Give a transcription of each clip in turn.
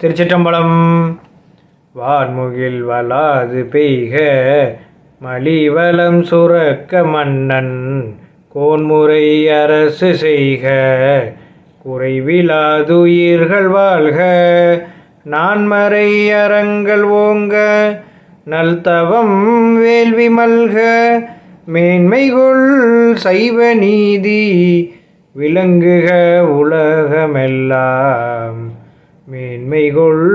திருச்சிற்றம்பலம். வான்முகில் வலாது பெய்க மலிவலம் சுரக்க மன்னன் கோன்முறை அரசு செய்க. குறைவிலாதுயிர்கள் வாழ்க நான்மறை அறங்கள் ஓங்க நல்தவம் வேள்வி மல்க. மேன்மைகொள் சைவ நீதி விளங்குக உலகமெல்லாம். மேன்மைகொள்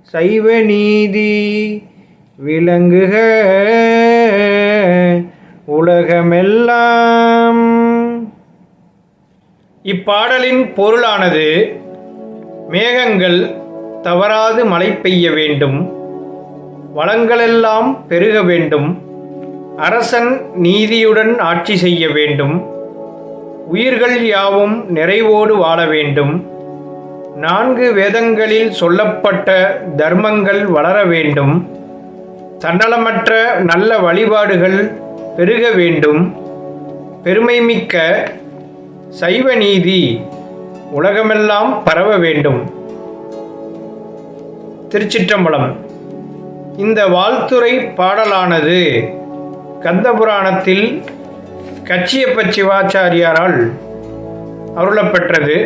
சைவ நீதி விளங்குக உலகமெல்லாம். இப்பாடலின் பொருளானது மேகங்கள் தவறாது மழை பெய்ய வேண்டும் வளங்களெல்லாம் பெருக வேண்டும் அரசன் நீதியுடன் ஆட்சி செய்ய வேண்டும் உயிர்கள் யாவும் நிறைவோடு வாழ வேண்டும் நான்கு வேதங்களில் சொல்லப்பட்ட தர்மங்கள் வளர வேண்டும். தன்னலமற்ற நல்ல வழிபாடுகள் பெருக வேண்டும். பெருமைமிக்க சைவ நீதி உலகமெல்லாம் பரவ வேண்டும். திருச்சிற்றம்பலம். இந்த வாழ்த்துறை பாடலானது கந்தபுராணத்தில் கச்சியப்ப சிவாச்சாரியாரால் அருளப்பெற்றது.